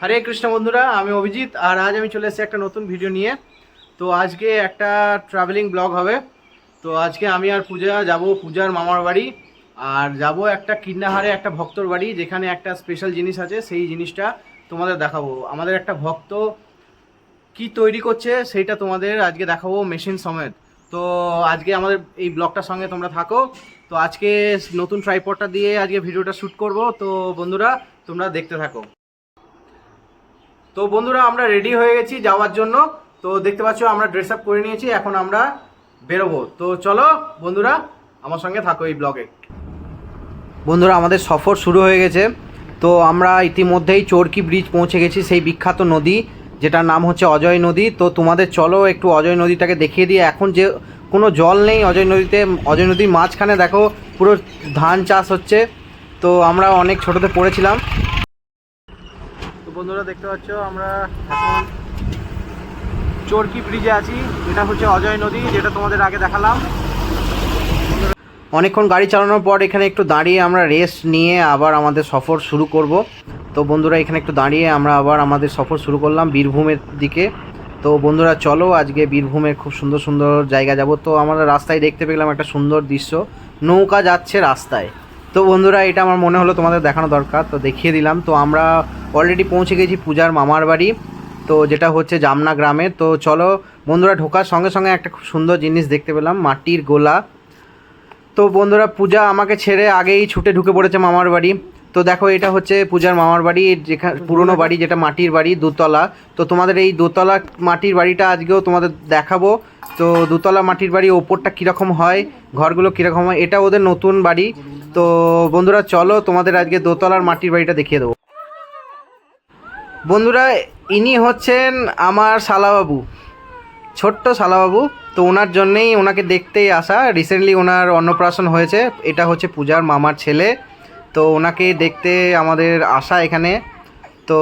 হরে কৃষ্ণ বন্ধুরা, আমি অভিজিৎ, আর আজ আমি চলে এসেছি একটা নতুন ভিডিও নিয়ে। তো আজকে একটা ট্রাভেলিং ব্লগ হবে। তো আজকে আমি আর পূজা যাব, পূজার মামার বাড়ি, আর যাব একটা কিন্নাহারে একটা ভক্তর বাড়ি, যেখানে একটা স্পেশাল জিনিস আছে, সেই জিনিসটা তোমাদের দেখাবো। আমাদের একটা ভক্ত কি তৈরি করছে, সেইটা তোমাদের আজকে দেখাবো মেশিন সমেত। তো আজকে আমাদের এই ব্লগটার সঙ্গে তোমরা থাকো। তো আজকে নতুন ট্রাইপডটা দিয়ে আজকে ভিডিওটা শ্যুট করব। তো বন্ধুরা, তোমরা দেখতে থাকো। তো বন্ধুরা, আমরা রেডি হয়ে গেছি যাওয়ার জন্য। তো দেখতে পাচ্ছ, আমরা ড্রেস আপ করে নিয়েছি, এখন আমরা বেরোবো। তো চলো, বন্ধুরা, আমার সঙ্গে থাকো এই ব্লগে বন্ধুরা, আমাদের সফর শুরু হয়ে গেছে। তো আমরা ইতিমধ্যেই চরকি ব্রিজ পৌঁছে গেছি, সেই বিখ্যাত নদী, যেটার নাম হচ্ছে অজয় নদী। তো তোমাদের চলো, একটু অজয় নদীটাকে দেখিয়ে দিয়ে, এখন যে কোনো জল নেই অজয় নদীতে, অজয় নদীর মাঝখানে দেখো, পুরো ধান চাষ হচ্ছে। তো আমরা অনেক ছোটোতে পড়েছিলাম। বন্ধুরা দেখতে পাচ্ছ, আমরা এখন চরকি ব্রিজে আছি। এটা হচ্ছে অজয় নদী, যেটা তোমাদের আগে দেখালাম। অনেকক্ষণ গাড়ি চালানোর পর এখানে একটু দাঁড়িয়ে আমরা রেস্ট নিয়ে আবার আমাদের সফর শুরু করব। তো বন্ধুরা, এখানে একটু দাঁড়িয়ে আমরা আবার আমাদের সফর শুরু করলাম বীরভূমের দিকে। তো বন্ধুরা, চলো আজকে বীরভূমের খুব সুন্দর সুন্দর জায়গা যাব। তো আমরা রাস্তায় দেখতে পেলাম একটা সুন্দর দৃশ্য, নৌকা যাচ্ছে রাস্তায়। তো বন্ধুরা, এটা আমার মনে হলো তোমাদের দেখানো দরকার, তো দেখিয়ে দিলাম। তো আমরা অলরেডি পৌঁছে গেছি পূজার মামার বাড়ি। তো যেটা হচ্ছে জামনা গ্রামে। তো চলো বন্ধুরা ঢোকার সঙ্গে সঙ্গে একটা খুব সুন্দর জিনিস দেখতে পেলাম, মাটির গোলা। তো বন্ধুরা পূজা আমাকে ছেড়ে আগেই ছুটে ঢুকে পড়েছে মামার বাড়ি। তো দেখো এটা হচ্ছে পূজার মামার বাড়ি যেখানে পুরনো বাড়ি যেটা মাটির বাড়ি, দোতলা। তো তোমাদের এই দোতলা মাটির বাড়িটা আজকেও তোমাদের দেখাবো। তো দোতলা মাটির বাড়ি ওপরটা কীরকম হয়, ঘরগুলো কীরকম হয়, এটা ওদের নতুন বাড়ি। তো বন্ধুরা চলো তোমাদের আজকে দোতলার মাটির বাড়িটা দেখিয়ে দেবো। বন্ধুরা, ইনি হচ্ছেন আমার শালাবাবু, ছোট্ট শালাবাবু। তো ওনার জন্যেই ওনাকে দেখতেই আসা। রিসেন্টলি ওনার অন্নপ্রাশন হয়েছে। এটা হচ্ছে পূজার মামার ছেলে। তো ওনাকে দেখতে আমাদের আসা এখানে। তো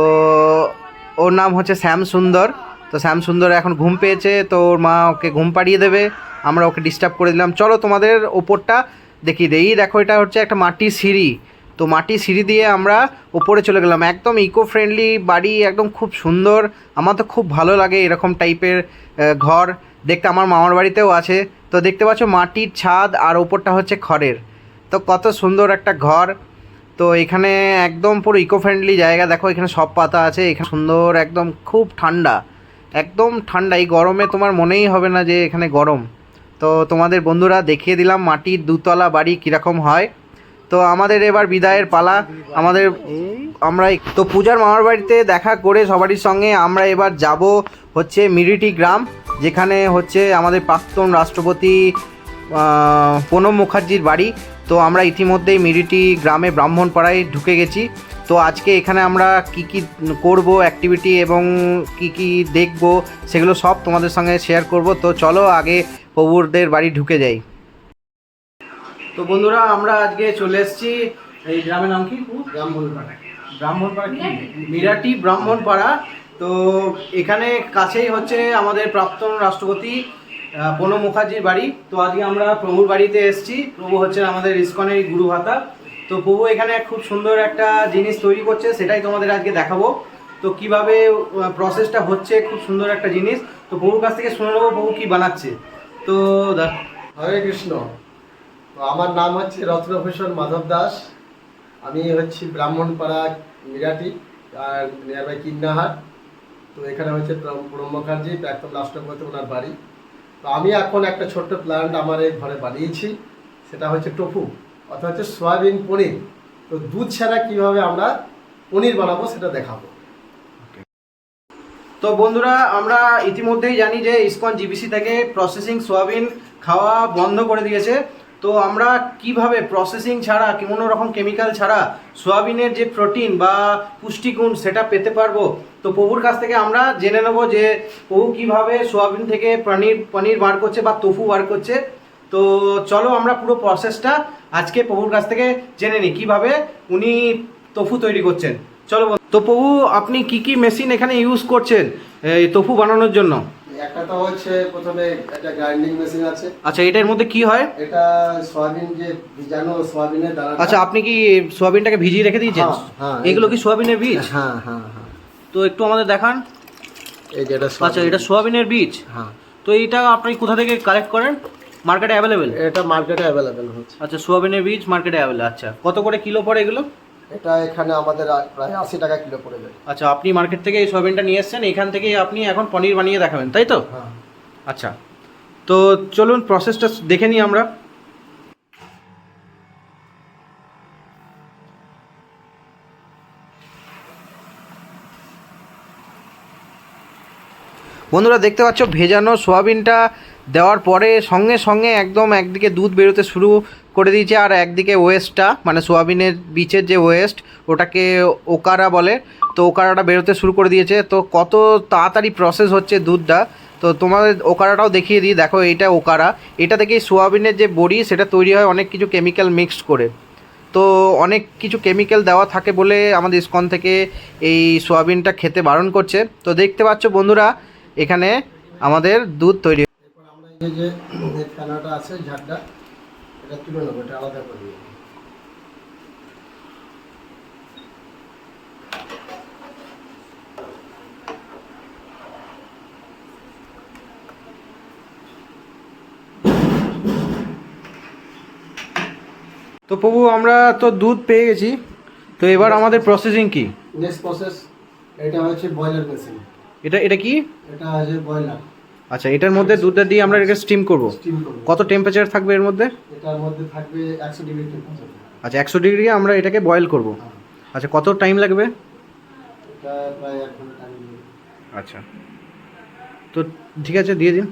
ওর নাম হচ্ছে শ্যাম সুন্দর। তো শ্যাম সুন্দর এখন ঘুম পেয়েছে। তো ওর মা ওকে ঘুম পাড়িয়ে দেবে। আমরা ওকে ডিস্টার্ব করে দিলাম। চলো তোমাদের ওপরটা দেখিয়ে দেই। দেখো, এটা হচ্ছে একটা মাটির সিঁড়ি। তো মাটির সিঁড়ি দিয়ে আমরা ওপরে চলে গেলাম। একদম ইকো ফ্রেন্ডলি বাড়ি, একদম খুব সুন্দর। আমার তো খুব ভালো লাগে এরকম টাইপের ঘর। দেখতে আমার মামার বাড়িতেও আছে। তো দেখতে পাচ্ছ মাটির ছাদ আর ওপরটা হচ্ছে খড়ের। তো কত সুন্দর একটা ঘর। তো এখানে একদম পুরো ইকো ফ্রেন্ডলি জায়গা। দেখো এখানে সব পাতা আছে। এখানে সুন্দর, একদম খুব ঠান্ডা। একদম ঠান্ডা। এই গরমে তোমার মনেই হবে না যে এখানে গরম। তো তোমাদের বন্ধুরা দেখিয়ে দিলাম মাটির দুতলা বাড়ি কীরকম হয়। তো আমাদের এবার বিদায়ের পালা। আমাদের আমরা তো পূজার মামার বাড়িতে দেখা করে সবারই সঙ্গে আমরা এবার যাব হচ্ছে মিরিটি গ্রাম, যেখানে হচ্ছে আমাদের প্রাক্তন রাষ্ট্রপতি প্রণব মুখার্জির বাড়ি। তো আমরা ইতিমধ্যেই মিরিটি গ্রামে ব্রাহ্মণপাড়ায় ঢুকে গেছি। তো আজকে এখানে আমরা কি কি করব অ্যাক্টিভিটি এবং কি কি দেখব, সেগুলো সব তোমাদের সঙ্গে শেয়ার করব। তো চলো আগে প্রভুরদের বাড়ি ঢুকে যাই। তো বন্ধুরা আমরা আজকে চলে এসেছি এই গ্রামের নাম কি? ব্রাহ্মণপাড়া। ব্রাহ্মণপাড়া কি? মিরাটি ব্রাহ্মণপাড়া। তো এখানে কাছেই হচ্ছে আমাদের প্রাক্তন রাষ্ট্রপতি প্রণব মুখার্জির বাড়ি। তো আজকে আমরা প্রভুর বাড়িতে এসেছি। প্রভু হচ্ছে আমাদের ইস্কনের গুরু ভাতা। তো প্রভু এখানে খুব সুন্দর একটা জিনিস তৈরি করছে সেটাই তোমাদের আজকে দেখাবো। তো কীভাবে প্রসেসটা হচ্ছে খুব সুন্দর একটা জিনিস। তো প্রভুর কাছ থেকে শুনে নেব প্রভু কি বানাচ্ছে। তো হরে কৃষ্ণ। তো আমার নাম হচ্ছে রত্নভূষণ মাধব দাস। আমি হচ্ছি ব্রাহ্মণপাড়া মিরাটি, আর নিয়ার বাই কিন্নাহাট তো এখানে হচ্ছে মুখার্জি প্রাক্তন রাষ্ট্রপতি ওনার বাড়ি। তো আমি এখন একটা ছোট্ট প্ল্যান্ট আমার এই ঘরে বানিয়েছি, সেটা হচ্ছে টোফু অর্থাৎ হচ্ছে সয়াবিন পনির। তো দুধ ছাড়া কীভাবে আমরা পনির বানাবো সেটা দেখাবো। তো বন্ধুরা, আমরা ইতিমধ্যেই জানি যে ইসকন জিবিসি থেকে প্রসেসিং সোয়াবিন খাওয়া বন্ধ করে দিয়েছে। তো আমরা কীভাবে প্রসেসিং ছাড়া কোনো রকম কেমিক্যাল ছাড়া সোয়াবিনের যে প্রোটিন বা পুষ্টিগুণ সেটা পেতে পারব? তো প্রভুর কাছ থেকে আমরা জেনে নেব যে প্রভু কীভাবে সোয়াবিন থেকে পনির পনির বার করছে বা তোফু বার করছে। তো চলো আমরা পুরো প্রসেসটা আজকে প্রভুর কাছ থেকে জেনে নিই, কীভাবে উনি তোফু তৈরি করছেন। চলো তো প্রভু আপনি কি কি মেশিন এখানে ইউজ করছেন, এই তোফু বানানোর জন্য? একটা তো হচ্ছে প্রথমে একটা গ্রাইন্ডিং মেশিন আছে। আচ্ছা এটার মধ্যে কি হয়? এটা সয়াবিন যে ভিজানো সয়াবিনের দানা আচ্ছা আপনি কি সোয়াবিনটাকে ভিজিয়ে রেখে দিয়েছেন? হ্যাঁ, হ্যাঁ, এগুলো কি সোয়াবিনের বীজ? হ্যাঁ হ্যাঁ হ্যাঁ। তো তো একটু আমাদের দেখান। এই যে এটা আচ্ছা এটা সোয়াবিনের বীজ। হ্যাঁ। তো এইটা আপনি কোথা থেকে কালেক্ট করেন? মার্কেটে অ্যাভেলেবেল এটা মার্কেটে অ্যাভেলেবেল হচ্ছে। আচ্ছা সোয়াবিনের বীজ মার্কেটে অ্যাভেলেবেল আচ্ছা কত করে কিলো পড়ে এগুলো? এটা এখানে আমাদের প্রায় আশি টাকা কিলো পড়ে যায়। আচ্ছা আপনি মার্কেট থেকে এই সোয়াবিনটা নিয়ে এসেছেন এখান থেকেই আপনি এখন পনির বানিয়ে দেখাবেন তাই তো? হ্যাঁ। আচ্ছা তো চলুন প্রসেসটা দেখে নিই আমরা। বন্ধুরা দেখতে পাচ্ছ ভেজানো সোয়াবিনটা দেওয়ার পরে সঙ্গে সঙ্গে একদম একদিকে দুধ বেরোতে শুরু করে দিয়েছে আর একদিকে ওয়েস্টটা মানে সোয়াবিনের বীচের যে ওয়েস্ট, ওটাকে ওকারা বলে। তো ওকারাটা বেরোতে শুরু করে দিয়েছে। তো কত তাড়াতাড়ি প্রসেস হচ্ছে দুধটা। তো তোমাদের ওকারাটাও দেখিয়ে দিই। দেখো, এইটা ওকারা। এটা থেকেই সোয়াবিনের যে বড়ি, সেটা তৈরি হয় অনেক কিছু কেমিক্যাল মিক্সড করে। তো অনেক কিছু কেমিক্যাল দেওয়া থাকে বলে আমাদের ইসকন থেকে এই সোয়াবিনটা খেতে বারণ করছে। তো দেখতে পাচ্ছ বন্ধুরা, এখানে আমাদের দুধ তৈরি যে আছে, ঝাড়টা এটা তুলে নেব এটা আলাদা করে নেব তো প্রভু আমরা তো দুধ পেয়ে গেছি। তো এবার আমাদের প্রসেসিং কি? নেক্সট প্রসেস এটা হচ্ছে বয়লার মেশিন এটা এটা কি? এটা হচ্ছে বয়লার আচ্ছা এটার মধ্যে দুধটা দিয়ে আমরা এটাকে স্টিম করব। কত টেম্পারেচার থাকবে এর মধ্যে? এটার মধ্যে থাকবে একশো ডিগ্রি টেম্পারেচার আচ্ছা একশো ডিগ্রি আমরা এটাকে বয়েল করব। আচ্ছা কত টাইম লাগবে? এটা প্রায় এক ঘণ্টা টাইম আচ্ছা। তো ঠিক আছে দিয়ে দিন।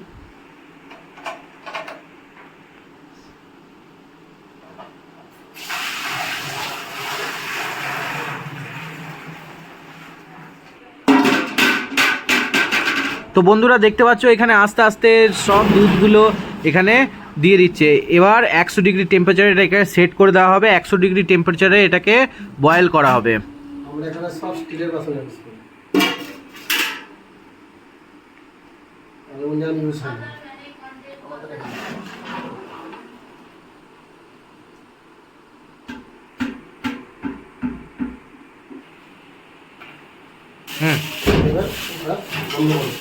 তো বন্ধুরা দেখতে পাচ্ছ এখানে আস্তে আস্তে সব দুধগুলো এখানে দিয়ে দিচ্ছে। এবার একশো ডিগ্রি টেম্পারেচারে এটাকে সেট করে দেওয়া হবে। একশো ডিগ্রি টেম্পারেচারে এটাকে বয়েল করা হবে। আমরা এখানে সব স্টিলের বাসন ইউজ করি অ্যালুমিনিয়াম ইউজ হয় না। আমাদের এখানে হুম। এবার আমরা বন্ধ করব।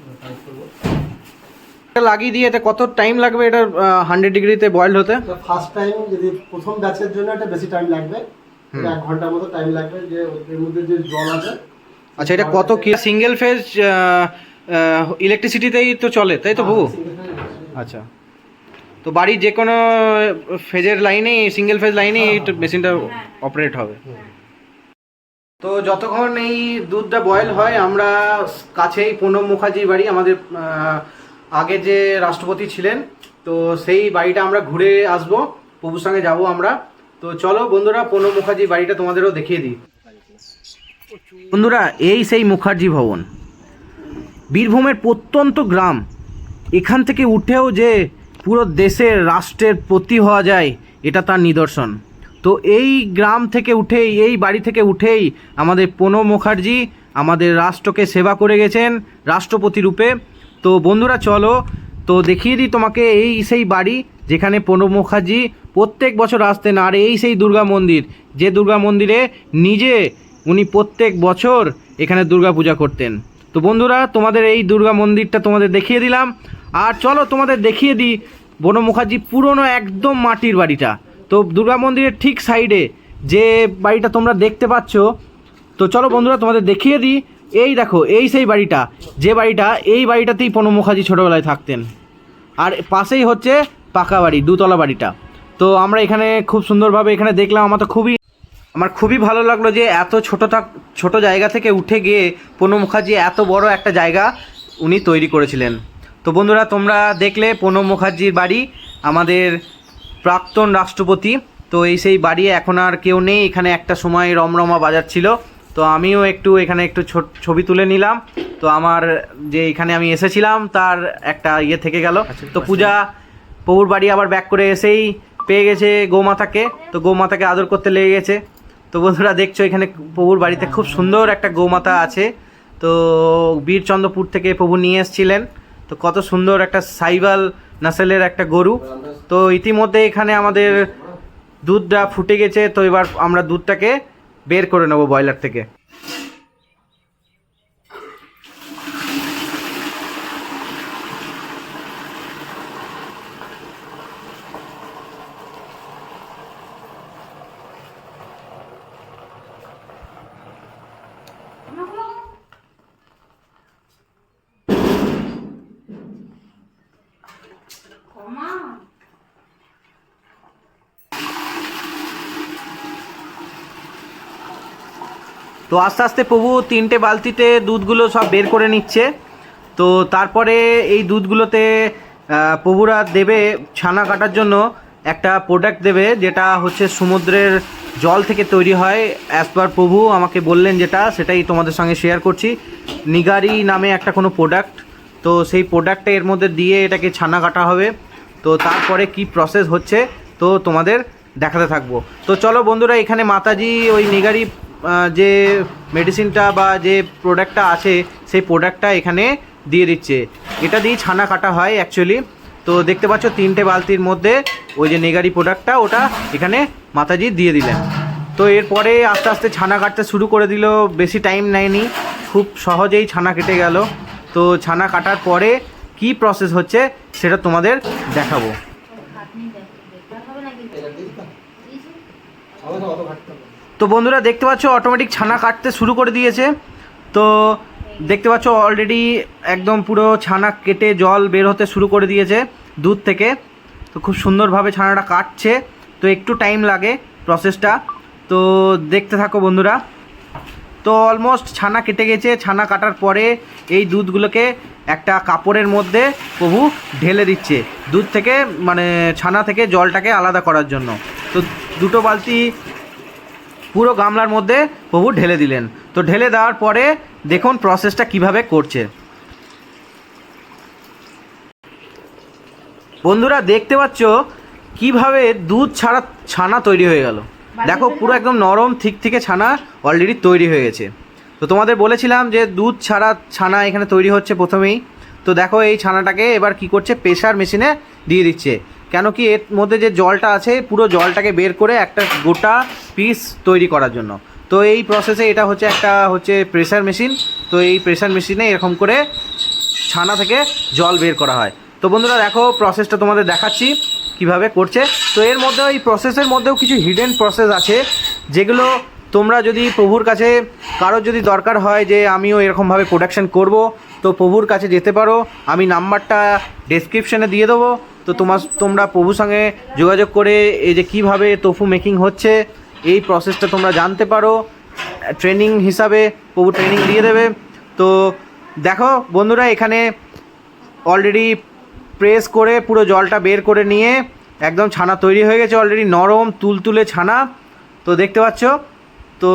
এবার টাইট করব। এটা লাগিয়ে দিয়ে এটা কত টাইম লাগবে? এটা হান্ড্রেড ডিগ্রিতে বয়েল হতে? ফার্স্ট টাইম যদি প্রথম ব্যাচের জন্য এটা বেশি টাইম লাগবে এটা এক ঘণ্টার মতো টাইম লাগবে যে এর মধ্যে যে জল আছে। আচ্ছা এটা কত কি? সিঙ্গেল ফেজ ইলেকট্রিসিটিতেই তো চলে তাই তো বাবু? আচ্ছা। তো বাড়ির যে কোনো ফেজের লাইনেই সিঙ্গেল ফেজ লাইনেই এই মেশিনটা অপারেট হবে। তো যতক্ষণ এই দুধটা বয়েল হয় আমরা কাছেই প্রণব মুখার্জির বাড়ি আমাদের আগে যে রাষ্ট্রপতি ছিলেন, তো সেই বাড়িটা আমরা ঘুরে আসব, প্রভুর সঙ্গে যাব আমরা। তো চলো বন্ধুরা, প্রণব মুখার্জি বাড়িটা তোমাদেরও দেখিয়ে দিই। বন্ধুরা, এই সেই মুখার্জি ভবন। বীরভূমের প্রত্যন্ত গ্রাম, এখান থেকে উঠেও যে পুরো দেশের রাষ্ট্রের প্রতি হওয়া যায়, এটা তার নিদর্শন। তো এই গ্রাম থেকে উঠেই, এই বাড়ি থেকে উঠেই আমাদের প্রণব মুখার্জি আমাদের রাষ্ট্রকে সেবা করে গেছেন, রাষ্ট্রপতি রূপে। তো বন্ধুরা, চলো। তো দেখিয়ে দিই তোমাকে এই সেই বাড়ি যেখানে প্রণব মুখার্জি প্রত্যেক বছর আসতেন আর এই সেই দুর্গা মন্দির। যে দুর্গা মন্দিরে নিজে উনি প্রত্যেক বছর এখানে দুর্গা পূজা করতেন। তো বন্ধুরা, তোমাদের এই দুর্গা মন্দিরটা তোমাদের দেখিয়ে দিলাম। আর চলো, তোমাদের দেখিয়ে দিই বন মুখার্জি পুরনো একদম মাটির বাড়িটা। তো দুর্গা মন্দিরের ঠিক সাইডে যে বাড়িটা তোমরা দেখতে পাচ্ছ। তো চলো বন্ধুরা, তোমাদের দেখিয়ে দিই এই দেখো, এই সেই বাড়িটা। যে বাড়িটা, এই বাড়িটাতেই প্রণব মুখার্জি ছোটোবেলায় থাকতেন। আর পাশেই হচ্ছে পাকা বাড়ি, দুতলা বাড়িটা। তো আমরা এখানে খুব সুন্দরভাবে এখানে দেখলাম, আমার তো খুবই আমার খুবই ভালো লাগল যে এত ছোটো থাক ছোটো জায়গা থেকে উঠে গিয়ে প্রণব মুখার্জি এত বড় একটা জায়গা উনি তৈরি করেছিলেন। তো বন্ধুরা, তোমরা দেখলে প্রণব মুখার্জির বাড়ি, আমাদের প্রাক্তন রাষ্ট্রপতি। তো এই সেই বাড়ি এখন আর কেউ নেই, এখানে একটা সময় রমরমা বাজার ছিল তো আমিও একটু এখানে একটু ছবি তুলে নিলাম। তো আমার যে এখানে আমি এসেছিলাম তার একটা ইয়ে থেকে গেল। তো পূজা পৌর বাড়ি আবার ব্যাক করে এসেই পেয়ে গেছে গৌমাতাকে। তো গৌমাতাকে আদর করতে লেগে গেছে। তো বন্ধুরা দেখছ এখানে প্রভুর বাড়িতে খুব সুন্দর একটা গৌমাতা আছে। তো বীরচন্দ্রপুর থেকে প্রভু নিয়ে এসেছিলেন। তো কত সুন্দর একটা সাইবাল নাসেলের একটা গরু। তো ইতিমধ্যে এখানে আমাদের দুধটা ফুটে গেছে। তো এবার আমরা দুধটাকে বের করে নেব বয়লার থেকে। তো আস্তে আস্তে প্রভু তিনটে বালতিতে দুধগুলো সব বের করে নিচ্ছে। তো তারপরে এই দুধগুলোতে প্রভুরা দেবে ছানা কাটার জন্য একটা প্রোডাক্ট দেবে, যেটা হচ্ছে সমুদ্রের জল থেকে তৈরি হয়। অ্যাজ পার প্রভু আমাকে বললেন যেটা, সেটাই তোমাদের সঙ্গে শেয়ার করছি। নিগারি নামে একটা কোনো প্রোডাক্ট তো সেই প্রোডাক্টটা এর মধ্যে দিয়ে এটাকে ছানা কাটা হবে। তো তারপরে কি প্রসেস হচ্ছে, তো তোমাদের দেখাতে থাকব। তো চলো বন্ধুরা, এখানে মাতাজি, ওই নিগারি যে মেডিসিনটা বা যে প্রোডাক্টটা আছে, সেই প্রোডাক্টটা এখানে দিয়ে দিচ্ছে। এটা দিয়েই ছানা কাটা হয় অ্যাকচুয়ালি তো দেখতে পাচ্ছ, তিনটে বালতির মধ্যে ওই যে নেগারি প্রোডাক্টটা ওটা এখানে মাতাজি দিয়ে দিলেন। তো এরপরে আস্তে আস্তে ছানা কাটতে শুরু করে দিল, বেশি টাইম নেয়নি। খুব সহজেই ছানা কেটে গেল। তো ছানা কাটার পরে কি প্রসেস হচ্ছে, সেটা তোমাদের দেখাবো এটা দিই তো? হবে না, অত ঘাটতে হবে না। তো বন্ধুরা দেখতে পাচ্ছ অটোমেটিক ছানা কাটতে শুরু করে দিয়েছে। তো দেখতে পাচ্ছ অলরেডি একদম পুরো ছানা কেটে জল বের হতে শুরু করে দিয়েছে দুধ থেকে। তো খুব সুন্দরভাবে ছানাটা কাটছে। তো একটু টাইম লাগে প্রসেসটা তো দেখতে থাকো বন্ধুরা। তো অলমোস্ট ছানা কেটে গেছে। ছানা কাটার পরে এই দুধগুলোকে একটা কাপড়ের মধ্যে প্রভু ঢেলে দিচ্ছে। দুধ থেকে মানে ছানা থেকে জলটাকে আলাদা করার জন্য। তো দুটো বালতি পুরো গামলার মধ্যে প্রভু ঢেলে দিলেন। তো ঢেলে দেওয়ার পরে দেখুন প্রসেসটা কীভাবে করছে। বন্ধুরা দেখতে পাচ্ছ কীভাবে দুধ ছাড়া ছানা তৈরি হয়ে গেল। দেখো পুরো একদম নরম ঠিক থেকে ছানা অলরেডি তৈরি হয়ে গেছে। তো তোমাদের বলেছিলাম যে দুধ ছাড়া ছানা এখানে তৈরি হচ্ছে প্রথমেই। তো দেখো এই ছানাটাকে এবার কি করছে প্রেশার মেশিনে দিয়ে দিচ্ছে। কেন কি এর মধ্যে যে জলটা আছে পুরো জলটাকে বের করে একটা গোটা পিস তৈরি করার জন্য। তো এই প্রসেসে এটা হচ্ছে একটা হচ্ছে প্রেশার মেশিন তো এই প্রেশার মেশিনে এরকম করে ছানা থেকে জল বের করা হয়। তো বন্ধুরা দেখো প্রসেসটা তোমাদের দেখাচ্ছি কীভাবে করছে। তো এর মধ্যে এই প্রসেসের মধ্যেও কিছু হিডেন প্রসেস আছে, যেগুলো তোমরা যদি প্রভুর কাছে, কারোর যদি দরকার হয় যে আমিও এরকমভাবে প্রোডাকশন করব, তো প্রভুর কাছে যেতে পারো। আমি নাম্বারটা ডেসক্রিপশনে দিয়ে দেবো। তো তোমার তোমরা প্রভুর সঙ্গে যোগাযোগ করে এই যে কীভাবে তোফু মেকিং হচ্ছে এই প্রসেসটা তোমরা জানতে পারো। ট্রেনিং হিসাবে প্রভু ট্রেনিং দিয়ে দেবে। তো দেখো বন্ধুরা, এখানে অলরেডি প্রেস করে পুরো জলটা বের করে নিয়ে একদম ছানা তৈরি হয়ে গেছে অলরেডি নরম তুলতুলে ছানা। তো দেখতে পাচ্ছ? তো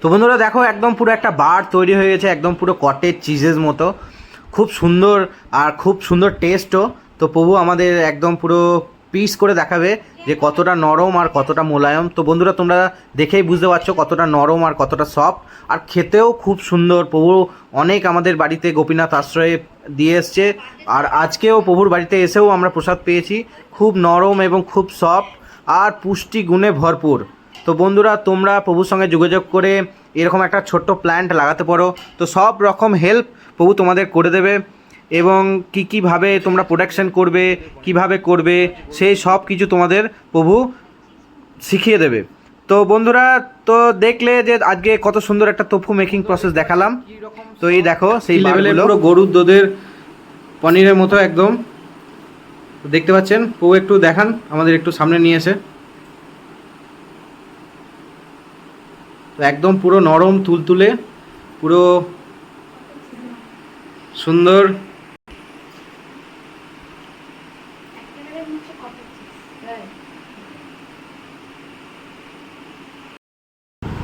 তো বন্ধুরা, দেখো একদম পুরো একটা বার তৈরি হয়ে গেছে, একদম পুরো কটেজ চিজের মতো। খুব সুন্দর আর খুব সুন্দর টেস্টও তো প্রভু আমাদের একদম পুরো পিস করে দেখাবে যে কতটা নরম আর কতটা মোলায়ম। তো বন্ধুরা, তোমরা দেখেই বুঝতে পারছ কতটা নরম আর কতটা সফট আর খেতেও খুব সুন্দর। প্রভু অনেক আমাদের বাড়িতে গোপীনাথ আশ্রয়ে দিয়ে এসছে। আর আজকেও প্রভুর বাড়িতে এসেও আমরা প্রসাদ পেয়েছি। খুব নরম এবং খুব সফট আর পুষ্টি গুণে ভরপুর। তো বন্ধুরা, তোমরা প্রভুর সঙ্গে যোগাযোগ করে এরকম একটা ছোট্ট প্ল্যান্ট লাগাতে পারো। তো সব রকম হেল্প প্রভু তোমাদের করে দেবে এবং কি কীভাবে তোমরা প্রোডাকশন করবে কীভাবে করবে সেই সব কিছু তোমাদের প্রভু শিখিয়ে দেবে। তো বন্ধুরা তো দেখলে যে আজকে কত সুন্দর একটা তোফু মেকিং প্রসেস দেখালাম। তো এই দেখো সেই লেভেলের পুরো গরুর দুধের পনিরের মতো একদম। দেখতে পাচ্ছেন প্রভু একটু দেখান আমাদের একটু সামনে নিয়ে এসে। একদম পুরো নরম তুলতুলে পুরো সুন্দর।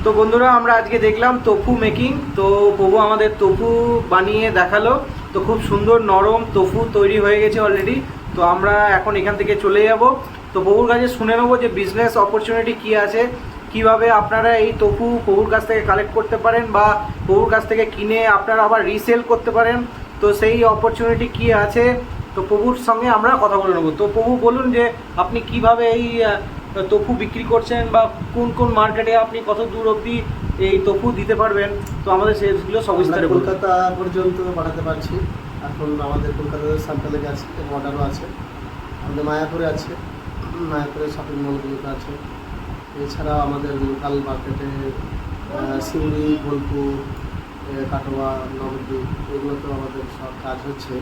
তো বন্ধুরা আমরা আজকে দেখলাম তোফু মেকিং তো প্রভু আমাদের তোফু বানিয়ে দেখাল। তো খুব সুন্দর নরম তোফু তৈরি হয়ে গেছে অলরেডি তো আমরা এখন এখান থেকে চলে যাব। তো প্রভুর কাছে শুনে নেব যে বিজনেস অপরচুনিটি কি আছে। কীভাবে আপনারা এই তপু প্রভুর কাছ থেকে কালেক্ট করতে পারেন বা প্রভুর কাছ থেকে কিনে আপনারা আবার রিসেল করতে পারেন? তো সেই অপরচুনিটি কি আছে? তো প্রভুর সঙ্গে আমরা কথা বলে নেব। তো প্রভু বলুন যে আপনি কীভাবে এই তপু বিক্রি করছেন বা কোন কোন মার্কেটে আপনি কত দূর অবধি এই তপু দিতে পারবেন? তো আমাদের সেগুলো সবিস্তারে কলকাতা পর্যন্ত পাঠাতে পারছি। এখন আমাদের কলকাতাতে স্যাম্পেলে গেছে অর্ডারও আছে। আমাদের মায়াপুরে আছে। মায়াপুরে শপিং মলগুলোতে আছে। এছাড়াও আমাদের লোকাল মার্কেটে সিউড়ি, বোলপুর কাটোয়া নবদ্বীপ এগুলোতেও আমাদের সব কাজ হচ্ছে।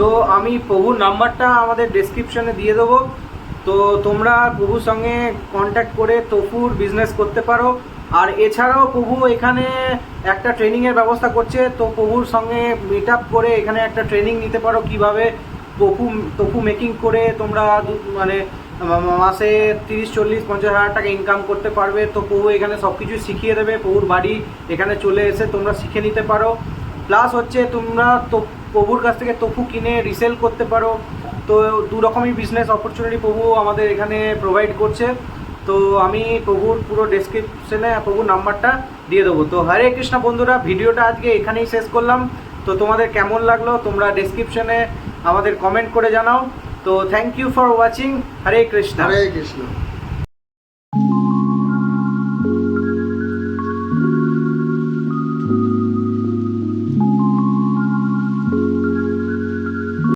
তো আমি প্রভুর নাম্বারটা আমাদের ডেসক্রিপশনে দিয়ে দেবো। তো তোমরা প্রভুর সঙ্গে কন্ট্যাক্ট করে তফুর বিজনেস করতে পারো। আর এছাড়াও প্রভু এখানে একটা ট্রেনিংয়ের ব্যবস্থা করছে। তো প্রভুর সঙ্গে মিট আপ করে এখানে একটা ট্রেনিং নিতে পারো কীভাবে। তফু তফু মেকিং করে তোমরা মানে মাসে তিরিশ, চল্লিশ, পঞ্চাশ হাজার টাকা ইনকাম করতে পারবে। তো প্রভু এখানে সব কিছু শিখিয়ে দেবে। প্রভুর বাড়ি এখানে চলে এসে তোমরা শিখে নিতে পারো। প্লাস হচ্ছে তোমরা তো প্রভুর কাছ থেকে তফু কিনে রিসেল করতে পারো। তো দু রকমই বিজনেস অপরচুনিটি প্রভু আমাদের এখানে প্রোভাইড করছে। তো আমি প্রভুর পুরো ডেসক্রিপশনে প্রভুর নাম্বারটা দিয়ে দেবো। তো হরে কৃষ্ণ বন্ধুরা, ভিডিওটা আজকে এখানেই শেষ করলাম। তো তোমাদের কেমন লাগল তোমরা ডেসক্রিপশনে আমাদের কমেন্ট করে জানাও। তো thank you for watching Hare Krishna Hare Krishna